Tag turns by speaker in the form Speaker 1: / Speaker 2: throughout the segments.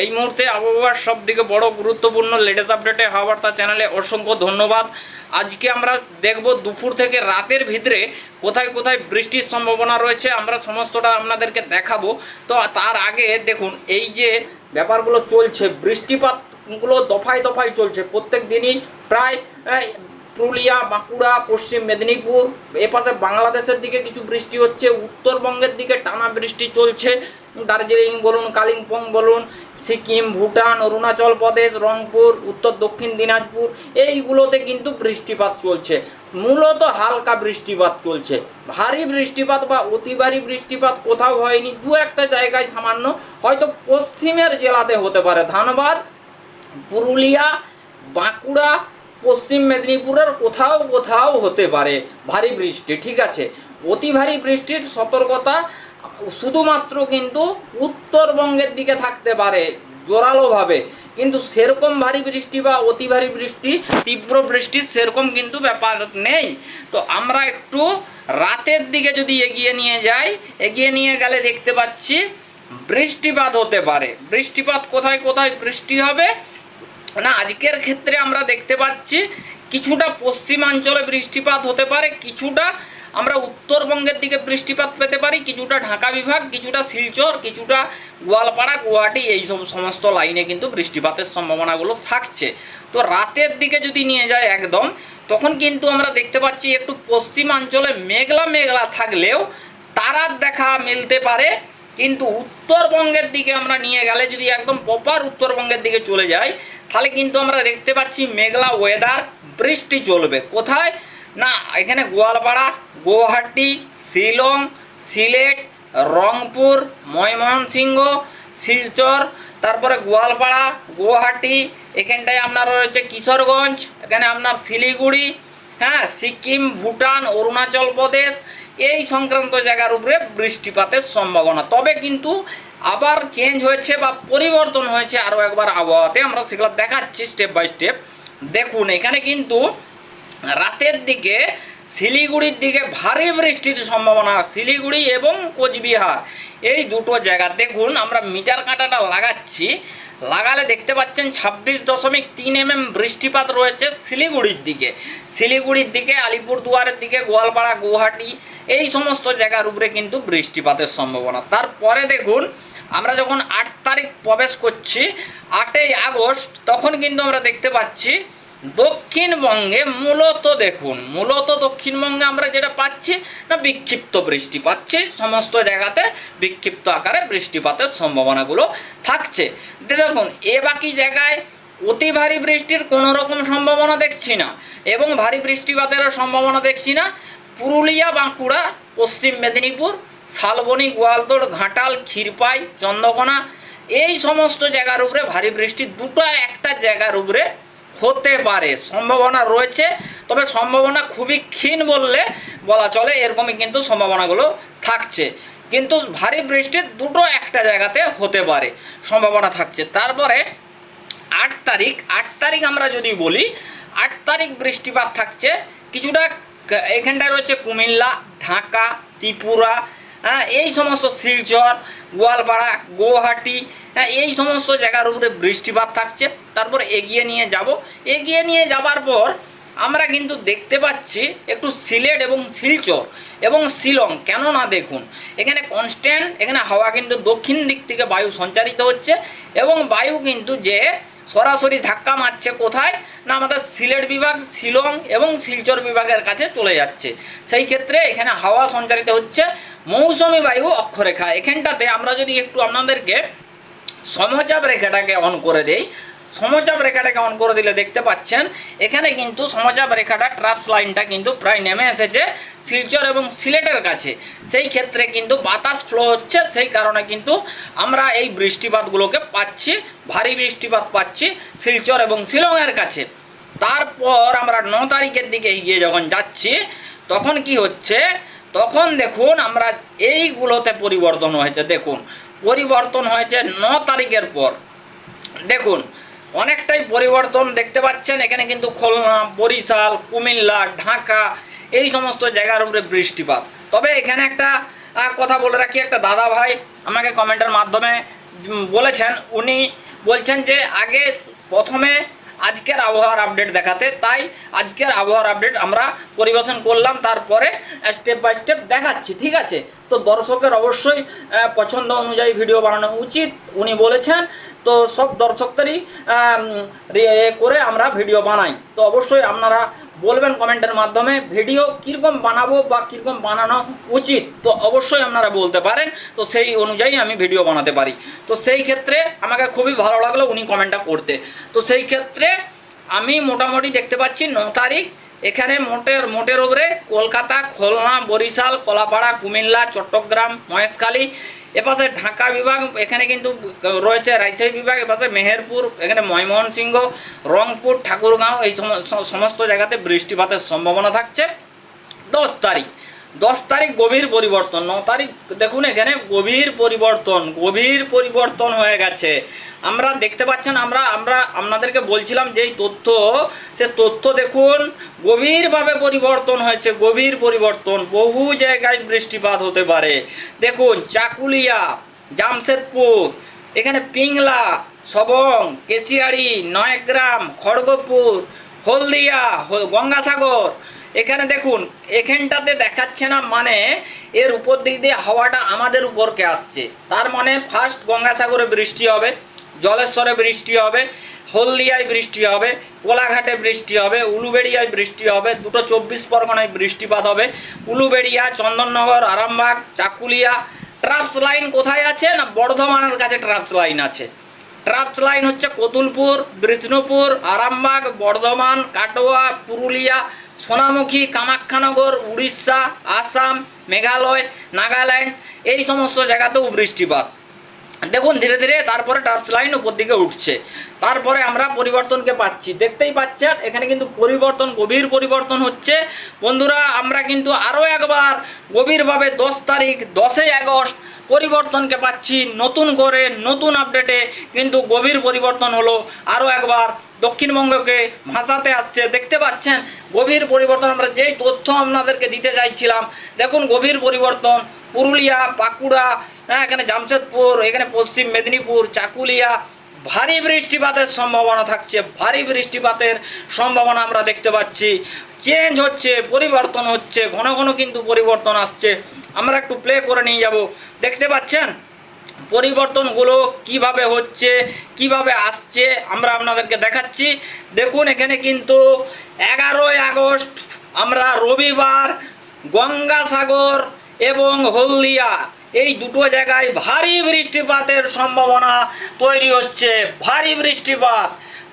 Speaker 1: এই মুহূর্তে আবহাওয়ার সব থেকে বড় গুরুত্বপূর্ণ লেটেস্ট আপডেটে হাওয়ার্তা চ্যানেলে অসংখ্য ধন্যবাদ। আজকে আমরা দেখব দুপুর থেকে রাতের ভিতরে কোথায় কোথায় বৃষ্টির সম্ভাবনা রয়েছে, আমরা সমস্তটা আপনাদেরকে দেখাবো। তো তার আগে দেখুন, এই যে ব্যাপারগুলো চলছে, বৃষ্টিপাতগুলো দফায় দফায় চলছে। প্রত্যেক দিনই প্রায় পুরুলিয়া, বাঁকুড়া, পশ্চিম মেদিনীপুর এপাশে বাংলাদেশের দিকে কিছু বৃষ্টি হচ্ছে, উত্তরবঙ্গের দিকে টানা বৃষ্টি চলছে। দার্জিলিং বলুন, কালিম্পং বলুন সিকিম, ভুটান, অরুণাচল প্রদেশ, রংপুর, উত্তর দক্ষিণ দিনাজপুর, এইগুলোতে কিন্তু বৃষ্টিপাত চলছে। মূলত হালকা বৃষ্টিপাত চলছে। ভারী বৃষ্টিপাত বা অতি ভারী বৃষ্টিপাত কোথাও হয়নি, দু একটা জায়গায় সামান্য, হয়তো পশ্চিমের জেলাতে হতে পারে। ধানবাদ, পুরুলিয়া, বাঁকুড়া, পশ্চিম মেদিনীপুরের কোথাও কোথাও হতে পারে ভারী বৃষ্টি, ঠিক আছে? অতি ভারী বৃষ্টির সতর্কতা শুধুমাত্র কিন্তু উত্তরবঙ্গের দিকে থাকতে পারে জোরালোভাবে। কিন্তু সেরকম ভারী বৃষ্টি বা অতি ভারী বৃষ্টি, তীব্র বৃষ্টি সেরকম কিন্তু ব্যাপার নেই। তো আমরা একটু রাতের দিকে যদি এগিয়ে নিয়ে যাই, এগিয়ে নিয়ে গেলে দেখতে পাচ্ছি বৃষ্টিপাত হতে পারে। বৃষ্টিপাত কোথায় কোথায় বৃষ্টি হবে? না, আজকের ক্ষেত্রে আমরা দেখতে পাচ্ছি কিছুটা পশ্চিমাঞ্চলে বৃষ্টিপাত হতে পারে, কিছুটা আমরা উত্তরবঙ্গের দিকে বৃষ্টিপাত পেতে পারি, কিছুটা ঢাকা বিভাগ, কিছুটা শিলচর, কিছুটা গোয়ালপাড়া, গুয়াহাটি এই সব সমস্ত লাইনে কিন্তু বৃষ্টিপাতের সম্ভাবনাগুলো থাকছে। তো রাতের দিকে যদি নিয়ে যায় একদম, তখন কিন্তু আমরা দেখতে পাচ্ছি একটু পশ্চিমাঞ্চলে মেঘলা মেঘলা থাকলেও তারার দেখা মিলতে পারে, কিন্তু উত্তরবঙ্গের দিকে আমরা নিয়ে গেলে যদি একদম প্রপার উত্তরবঙ্গের দিকে চলে যাই, তাহলে কিন্তু আমরা দেখতে পাচ্ছি মেঘলা ওয়েদার বৃষ্টি চলবে। কোথায়? না, এখানে গোয়ালপাড়া গুয়াহাটি শিলং, সিলেট, রংপুর, ময়মনসিংহ, শিলচর, তারপরে গোয়ালপাড়া গুয়াহাটি এখানটায় আপনার রয়েছে কিশোরগঞ্জ, এখানে আপনার শিলিগুড়ি হ্যাঁ সিকিম, ভুটান, অরুণাচল প্রদেশ, এই সংক্রান্ত জায়গার উপরে বৃষ্টিপাতের সম্ভাবনা। তবে কিন্তু আবার চেঞ্জ হয়েছে বা পরিবর্তন হয়েছে আরও একবার আবহাওয়াতে, আমরা সেগুলো দেখাচ্ছি স্টেপ বাই স্টেপ দেখুন, এখানে কিন্তু রাতের দিকে শিলিগুড়ির দিকে ভারী বৃষ্টির সম্ভাবনা, শিলিগুড়ি এবং কোচবিহার। এই দুটো জায়গা, দেখুন আমরা মিটার কাঁটাটা লাগাচ্ছি, লাগালে দেখতে পাচ্ছেন ছাব্বিশ দশমিক তিন এমএম বৃষ্টিপাত রয়েছে শিলিগুড়ির দিকে। শিলিগুড়ির দিকে, আলিপুরদুয়ারের দিকে, গোয়ালপাড়া, গুয়াহাটি, এই সমস্ত জায়গার উপরে কিন্তু বৃষ্টিপাতের সম্ভাবনা। তারপরে দেখুন, আমরা যখন আট তারিখ প্রবেশ করছি, আটই আগস্ট, তখন কিন্তু আমরা দেখতে পাচ্ছি দক্ষিণবঙ্গে মূলত দেখুন, মূলত দক্ষিণবঙ্গে আমরা যেটা পাচ্ছি না বিক্ষিপ্ত বৃষ্টি পাচ্ছি, সমস্ত জায়গাতে বিক্ষিপ্ত আকারে বৃষ্টিপাতের সম্ভাবনাগুলো থাকছে। দেখুন, এ বাকি জায়গায় অতি ভারী বৃষ্টির কোনো রকম সম্ভাবনা দেখছি না এবং ভারী বৃষ্টিপাতেরও সম্ভাবনা দেখছি না। পুরুলিয়া, বাঁকুড়া, পশ্চিম মেদিনীপুর, শালবনী, গোয়ালতোড়, ঘাটাল, ক্ষীরপাই, চন্দ্রকোনা, এই সমস্ত জায়গার উপরে ভারী বৃষ্টি, দুটো একটা জায়গার উপরে হতে পারে। সম্ভাবনা রয়েছে, তবে সম্ভাবনা খুবই ক্ষীণ বললে বলা চলে, এরকমই কিন্তু সম্ভাবনাগুলো থাকছে। কিন্তু ভারী বৃষ্টির দুটো একটা জায়গাতে হতে পারে, সম্ভাবনা থাকছে। তারপরে আট তারিখ আট তারিখ আমরা যদি বলি, আট তারিখ বৃষ্টিপাত থাকছে। কিছুটা এখানটায় রয়েছে কুমিল্লা, ঢাকা, ত্রিপুরা হ্যাঁ এই সমস্ত শিলচর, গোয়ালপাড়া, গুয়াহাটি হ্যাঁ এই সমস্ত জায়গার উপরে বৃষ্টিপাত থাকছে। তারপর এগিয়ে নিয়ে যাব। এগিয়ে নিয়ে যাবার পর আমরা কিন্তু দেখতে পাচ্ছি একটু সিলেট এবং শিলচর এবং শিলং কেন না দেখুন, এখানে কনস্ট্যান্ট এখানে হাওয়া কিন্তু দক্ষিণ দিক থেকে বায়ু সঞ্চারিত হচ্ছে এবং বায়ু কিন্তু যে সরাসরি ধাক্কা মারছে কোথায়? না, আমাদের সিলেট বিভাগ, শিলং এবং শিলচর বিভাগের কাছে চলে যাচ্ছে। সেই ক্ষেত্রে এখানে হাওয়া সঞ্চারিত হচ্ছে। মৌসুমি বায়ু অক্ষরেখা। এখানটাতে আমরা যদি একটু আপনাদেরকে সমচাপ রেখাটাকে অন করে দেই সমচাপ রেখাটাকে অন করে দিলে দেখতে পাচ্ছেন? এখানে কিন্তু সমচাপ রেখাটা ট্রাপস লাইনটা কিন্তু প্রায় নেমে এসেছে শিলচর এবং সিলেটের কাছে। সেই ক্ষেত্রে কিন্তু বাতাস ফ্লো হচ্ছে, সেই কারণে কিন্তু আমরা এই বৃষ্টিপাতগুলোকে পাচ্ছি, ভারী বৃষ্টিপাত পাচ্ছি শিলচর এবং শিলংয়ের কাছে। তারপর আমরা ন তারিখের দিকে এগিয়ে যখন যাচ্ছি, তখন কি হচ্ছে? তখন দেখুন আমরা এইগুলোতে পরিবর্তন হয়েছে, দেখুন। পরিবর্তন হয়েছে ন তারিখের পর। দেখুন অনেকটাই পরিবর্তন দেখতে পাচ্ছেন। এখানে কিন্তু খুলনা, বরিশাল, কুমিল্লা, ঢাকা এই সমস্ত জায়গার উপরে বৃষ্টিপাত। তবে এখানে একটা কথা বলে রাখি, একটা দাদা ভাই আমাকে কমেন্টের মাধ্যমে বলেছেন। উনি বলছেন যে, আগে প্রথমে আজকের আবহাওয়ার আপডেট দেখাতে, তাই আজকের আবহাওয়ার আপডেট আমরা পরিবেশন করলাম, তারপরে স্টেপ বাই স্টেপ দেখাচ্ছি, ঠিক আছে? তো দর্শকের অবশ্যই পছন্দ অনুযায়ী ভিডিও বানানো উচিত। উনি বলেছেন তো সব দর্শকদেরই করে আমরা ভিডিও বানাই। তো অবশ্যই আপনারা বলবেন কমেন্টের মাধ্যমে, ভিডিও কীরকম বানাবো বা কীরকম বানানো উচিত? তো অবশ্যই আপনারা বলতে পারেন। তো সেই অনুযায়ী আমি ভিডিও বানাতে পারি। তো সেই ক্ষেত্রে আমাকে খুবই ভালো লাগল উনি কমেন্টটা করতে। তো সেই ক্ষেত্রে আমি মোটামুটি দেখতে পাচ্ছি ন তারিখ। এখানে মোটের মোটের ওপরে কলকাতা, খুলনা, বরিশাল, কলাপাড়া, কুমিল্লা, চট্টগ্রাম, মহেশখালী এপাশে ঢাকা বিভাগ, এখানে কিন্তু রয়েছে রাজশাহী বিভাগ, এপাশে মেহেরপুর, এখানে ময়মনসিংহ, রংপুর, ঠাকুরগাঁও, এই সম- সমস্ত জায়গাতে বৃষ্টিপাতের সম্ভাবনা থাকছে। দশ তারিখ দশ তারিখ গভীর পরিবর্তন, ন তারিখ, দেখুন এখানে গভীর পরিবর্তন গভীর পরিবর্তন হয়ে গেছে। আমরা দেখতে পাচ্ছেন, আমরা আমরা আপনাদেরকে বলছিলাম যেই তথ্য, সে তথ্য দেখুন, গভীরভাবে পরিবর্তন হয়েছে, গভীর পরিবর্তন, বহু জায়গায় বৃষ্টিপাত হতে পারে। দেখুন, চাকুলিয়া, জামশেদপুর, এখানে পিংলা, সবং, কেশিয়াড়ি, নয়গ্রাম, খড়গপুর, হলদিয়া গঙ্গাসাগর এখানে দেখুন, এখানটাতে দেখাচ্ছে না মানে এর উপর দিক দিয়ে হাওয়াটা আমাদের উপরকে আসছে। তার মানে ফার্স্ট গঙ্গাসাগরে বৃষ্টি হবে, জলেশ্বরে বৃষ্টি হবে, হলদিয়ায় বৃষ্টি হবে, কোলাঘাটে বৃষ্টি হবে, উলুবেড়িয়ায় বৃষ্টি হবে, দুটো চব্বিশ পরগনায় বৃষ্টিপাত হবে। উলুবেড়িয়া, চন্দননগর, আরামবাগ, চাকুলিয়া ট্রাফস লাইন কোথায় আছে না বর্ধমানের কাছে ট্রাফস লাইন আছে? ট্রাফস লাইন হচ্ছে কতুলপুর, বিষ্ণুপুর, আরামবাগ, বর্ধমান, কাটোয়া, পুরুলিয়া, সোনামুখী, কামাখ্যানগর, উড়িষ্যা, আসাম, মেঘালয়, নাগাল্যান্ড, এই সমস্ত জায়গাতেও বৃষ্টিপাত। দেখুন, ধীরে ধীরে তারপরে টার্চ লাইন উপর দিকে উঠছে। তারপরে আমরা পরিবর্তনকে পাচ্ছি। দেখতেই পাচ্ছেন, এখানে কিন্তু পরিবর্তন, গভীর পরিবর্তন হচ্ছে। বন্ধুরা, আমরা কিন্তু আরও একবার গভীরভাবে দশ তারিখ, দশই আগস্ট পরিবর্তনকে পাচ্ছি। নতুন করে, নতুন আপডেটে কিন্তু গভীর পরিবর্তন হলো। আরও একবার দক্ষিণবঙ্গকে ভাষাতে আসছে। দেখতে পাচ্ছেন, গভীর পরিবর্তন। আমরা যেই তথ্য আপনাদেরকে দিতে চাইছিলাম, দেখুন গভীর পরিবর্তন। পুরুলিয়া, বাঁকুড়া হ্যাঁ এখানে জামশেদপুর, এখানে পশ্চিম মেদিনীপুর, চাকুলিয়া। ভারী বৃষ্টিপাতের সম্ভাবনা থাকছে। ভারী বৃষ্টিপাতের সম্ভাবনা আমরা দেখতে পাচ্ছি। চেঞ্জ হচ্ছে, পরিবর্তন হচ্ছে, ঘন ঘন কিন্তু পরিবর্তন আসছে। আমরা একটু প্লে করে নিয়ে যাব। দেখতে পাচ্ছেন? পরিবর্তনগুলো কীভাবে হচ্ছে, কীভাবে আসছে, আমরা আপনাদেরকে দেখাচ্ছি। দেখুন, এখানে কিন্তু এগারোই আগস্ট আমরা রবিবার গঙ্গাসাগর এবং হলদিয়া, এই দুটো জায়গায় ভারী বৃষ্টিপাতের সম্ভাবনা তৈরি হচ্ছে, ভারী বৃষ্টিপাত।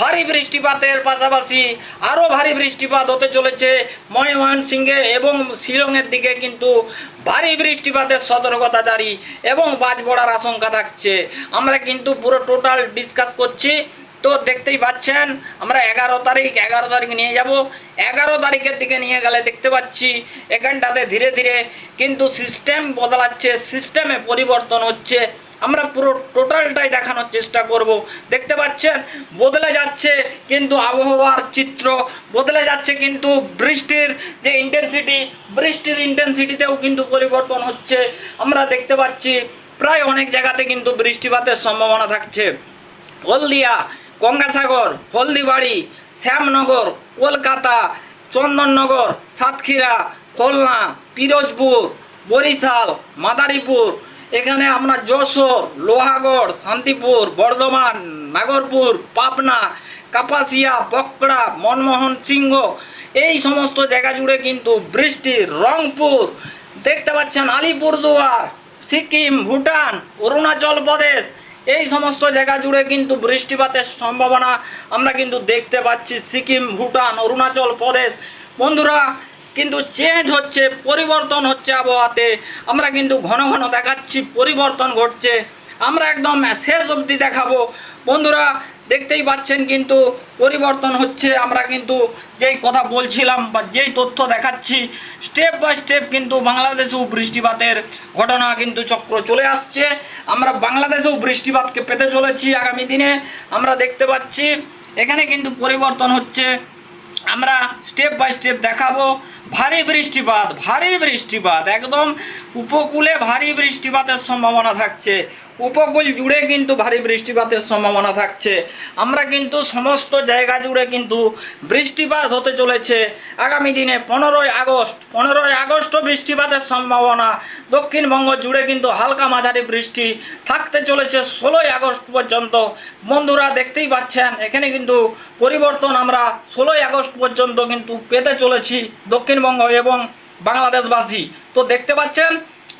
Speaker 1: ভারী বৃষ্টিপাতের পাশাপাশি আরও ভারী বৃষ্টিপাত হতে চলেছে ময়মনসিংহে এবং শিলংয়ের দিকে কিন্তু ভারী বৃষ্টিপাতের সতর্কতা জারি এবং বাজ পড়ার আশঙ্কা থাকছে। আমরা কিন্তু পুরো টোটাল ডিসকাস করছি। তো দেখতেই পাচ্ছেন, আমরা এগারো তারিখ এগারো তারিখ নিয়ে যাব। এগারো তারিখের দিকে নিয়ে গেলে দেখতে পাচ্ছি, এখানটাতে ধীরে ধীরে কিন্তু সিস্টেম বদলাচ্ছে সিস্টেমে পরিবর্তন হচ্ছে। আমরা পুরো টোটালটাই দেখানোর চেষ্টা করব। দেখতে পাচ্ছেন, বদলে যাচ্ছে কিন্তু আবহাওয়ার চিত্র, বদলে যাচ্ছে কিন্তু বৃষ্টির যে ইন্টেন্সিটি বৃষ্টির ইন্টেন্সিটিতেও কিন্তু পরিবর্তন হচ্ছে। আমরা দেখতে পাচ্ছি প্রায় অনেক জায়গাতে কিন্তু বৃষ্টিপাতের সম্ভাবনা থাকছে। হলদিয়া, গঙ্গাসাগর, হলদিবাড়ি, শ্যামনগর, কলকাতা, চন্দননগর, সাতক্ষীরা, খুলনা, পিরোজপুর, বরিশাল, মাদারীপুর এখানে আমরা যশোর, লোহাগড়, শান্তিপুর, বর্ধমান, নাগরপুর, পাবনা, কাপাসিয়া বকড়া মনমোহন সিংহ, এই সমস্ত জায়গা জুড়ে কিন্তু বৃষ্টি, রংপুর, দেখতে পাচ্ছেন আলিপুরদুয়ার, সিকিম, ভুটান, অরুণাচল প্রদেশ, এই সমস্ত জায়গা জুড়ে কিন্তু বৃষ্টিপাতের সম্ভাবনা আমরা কিন্তু দেখতে পাচ্ছি, সিকিম, ভুটান, অরুণাচল প্রদেশ। বন্ধুরা কিন্তু চেঞ্জ হচ্ছে, পরিবর্তন হচ্ছে আবহাওয়াতে। আমরা কিন্তু ঘন ঘন দেখাচ্ছি, পরিবর্তন ঘটছে। আমরা একদম শেষ অবধি দেখাবো। বন্ধুরা, দেখতেই পাচ্ছেন কিন্তু পরিবর্তন হচ্ছে। আমরা কিন্তু যেই কথা বলছিলাম বা যেই তথ্য দেখাচ্ছি স্টেপ বাই স্টেপ কিন্তু বাংলাদেশেও বৃষ্টিপাতের ঘটনা কিন্তু চক্র চলে আসছে। আমরা বাংলাদেশেও বৃষ্টিপাতকে পেতে চলেছি আগামী দিনে। আমরা দেখতে পাচ্ছি, এখানে কিন্তু পরিবর্তন হচ্ছে। আমরা স্টেপ বাই স্টেপ দেখাবো। ভারী বৃষ্টিপাত ভারী বৃষ্টিপাত। একদম উপকূলে ভারী বৃষ্টিপাতের সম্ভাবনা থাকছে। উপকূল জুড়ে কিন্তু ভারী বৃষ্টিপাতের সম্ভাবনা থাকছে। আমরা কিন্তু সমস্ত জায়গা জুড়ে কিন্তু বৃষ্টিপাত হতে চলেছে। আগামী দিনে পনেরোই আগস্ট, পনেরোই আগস্টও বৃষ্টিপাতের সম্ভাবনা। দক্ষিণবঙ্গ জুড়ে কিন্তু হালকা মাঝারি বৃষ্টি থাকতে চলেছে ষোলোই আগস্ট পর্যন্ত। বন্ধুরা দেখতেই পাচ্ছেন, এখানে কিন্তু পরিবর্তন আমরা ষোলোই আগস্ট পর্যন্ত কিন্তু পেতে চলেছি দক্ষিণবঙ্গ এবং বাংলাদেশবাসী। তো দেখতে পাচ্ছেন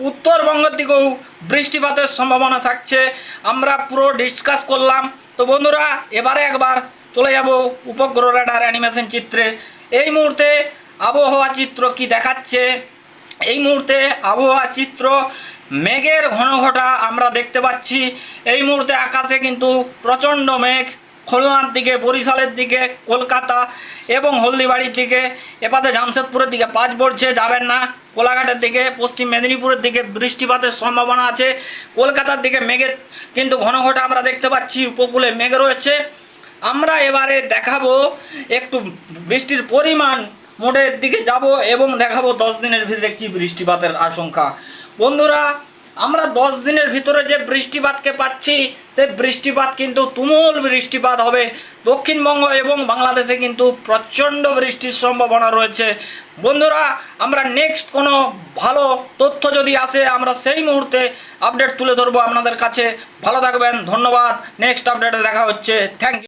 Speaker 1: উত্তরবঙ্গের দিকেও বৃষ্টিপাতের সম্ভাবনা থাকছে। আমরা পুরো ডিসকাস করলাম। তো বন্ধুরা, এবারে একবার চলে যাব উপগ্রহ রেডার অ্যানিমেশন চিত্রে। এই মুহূর্তে আবহাওয়া চিত্র কি দেখাচ্ছে? এই মুহূর্তে আবহাওয়া চিত্র মেঘের ঘনঘটা আমরা দেখতে পাচ্ছি। এই মুহূর্তে আকাশে কিন্তু প্রচণ্ড মেঘ খুলনার দিকে, বরিশালের দিকে, কলকাতা এবং হলদিবাড়ির দিকে এপাতে জামশেদপুরের দিকে পাঁচ পড়ছে, যাবেন না। কোলাঘাটের দিকে, পশ্চিম মেদিনীপুরের দিকে বৃষ্টিপাতের সম্ভাবনা আছে। কলকাতার দিকে মেঘের কিন্তু ঘনঘটা আমরা দেখতে পাচ্ছি, উপকূলে মেঘ রয়েছে। আমরা এবারে দেখাবো একটু বৃষ্টির পরিমাণ মোটের দিকে যাব এবং দেখাবো দশ দিনের ভিতরে কি বৃষ্টিপাতের আশঙ্কা। বন্ধুরা আমরা দশ দিনের ভিতরে যে বৃষ্টিপাতকে পাচ্ছি সে বৃষ্টিপাত কিন্তু তুমুল বৃষ্টিপাত হবে। দক্ষিণবঙ্গ এবং বাংলাদেশে কিন্তু প্রচণ্ড বৃষ্টির সম্ভাবনা রয়েছে। বন্ধুরা, আমরা নেক্সট কোনো ভালো তথ্য যদি আসে, আমরা সেই মুহূর্তে আপডেট তুলে ধরবো আপনাদের কাছে। ভালো থাকবেন, ধন্যবাদ। নেক্সট আপডেটে দেখা হচ্ছে। Thank you